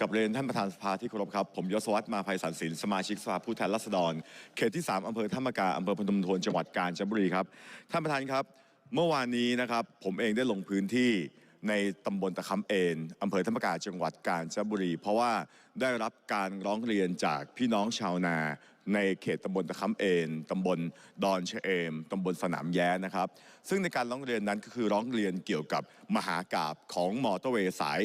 กับเรียนท่านประธานสภาที่เคารพครับ ผมยศวัตรมาภัยสันสินสมาชิกสภาผู้แทนราษฎร เขตที่ 3อำเภอธรรมกาอำเภอพนมทวนจังหวัดกาญจนบุรีครับ ท่านประธานครับ เมื่อวานนี้นะครับ ผมเองได้ลงพื้นที่ ในตำบลตะคำเอนอำเภอธรรมกาจังหวัดกาญจนบุรี เพราะว่าได้รับการร้องเรียนจากพี่น้องชาวนา ในเขตตำบลตะคำเอนตำบลดอนเชเอมตำบลสนามแย้นะครับ ซึ่งในการร้องเรียนนั้นก็คือร้องเรียนเกี่ยวกับมหากาบของมอเตอร์เวย์สาย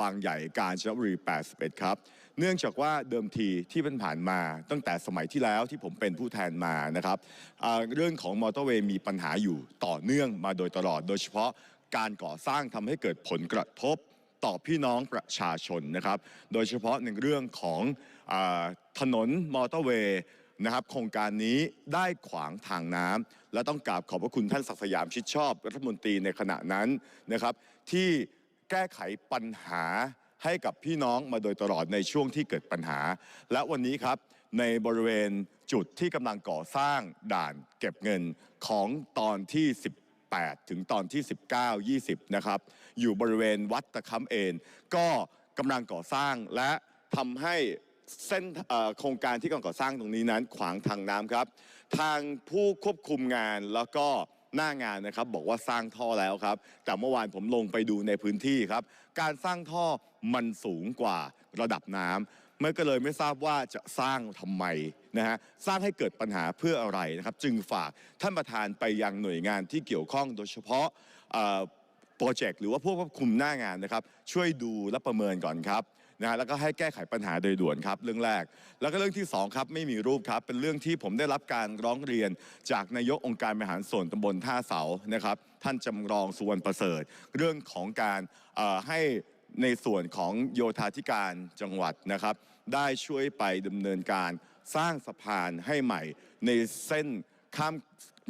บางใหญ่กาญจนบุรี 81 ครับ เนื่องจากว่าเดิมทีที่เป็นผ่านมาตั้งแต่สมัยที่แล้วที่ผมเป็นผู้แทนมานะครับเรื่องของมอเตอร์เวย์มีปัญหาอยู่ต่อเนื่องมาโดยตลอดโดยเฉพาะ การก่อสร้างทำให้เกิดผลกระทบต่อพี่น้องประชาชนนะครับ โดยเฉพาะในเรื่องของอถนนมอเตอร์เวย์นะครับโครงการนี้ได้ขวางทางน้ำและต้องกราบขอบพระคุณท่านศักสยามชิดชอบ รัฐมนตรีในขณะนั้นนะครับ ที่แก้ไขปัญหาให้กับพี่น้องมาโดยตลอดในช่วงที่เกิดปัญหา และวันนี้ครับในบริเวณจุดที่กำลังก่อสร้างด่านเก็บเงินของตอนที่10 8 ถึงตอนที่ 19 20 นะครับ อยู่บริเวณวัดตะคำเอนก็กำลังก่อสร้างและทำให้เส้นโครงการที่กำลังก่อสร้างตรงนี้นั้นขวางทางน้ำครับ ทางผู้ควบคุมงานแล้วก็หน้างานนะครับบอกว่าสร้างท่อแล้วครับ แต่เมื่อวานผมลงไปดูในพื้นที่ครับ การสร้างท่อมันสูงกว่าระดับน้ำ มันก็เลยไม่ทราบว่าจะสร้างทำไมนะฮะสร้างให้เกิดปัญหาเพื่ออะไรนะครับจึงฝากท่านประธานไปยังหน่วยงานที่เกี่ยวข้องโดยเฉพาะโปรเจกต์หรือว่าผู้ควบคุมหน้างานนะครับ ช่วยดูและประเมินก่อนครับนะฮะแล้วก็ให้แก้ไขปัญหาโดยด่วนครับเรื่องแรก แล้วก็เรื่องที่สองครับไม่มีรูปครับ เป็นเรื่องที่ผมได้รับการร้องเรียนจากนายกองค์การบริหารส่วนตำบลท่าเสานะครับ ท่านจำลองสุวรรณประเสริฐ เรื่องของการให้ ในส่วนของโยธาธิการจังหวัดนะครับ ได้ช่วยไปดำเนินการสร้างสะพานให้ใหม่ ในเส้นข้าม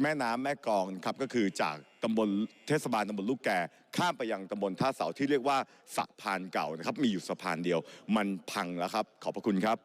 แม่น้ำแม่กองครับก็คือจากตำบลเทศบาลตำบลลูกแก่ข้ามไปยังตำบลท่าเสาที่เรียกว่าสะพานเก่านะครับ มีอยู่สะพานเดียว มันพังแล้วครับ ขอบพระคุณครับ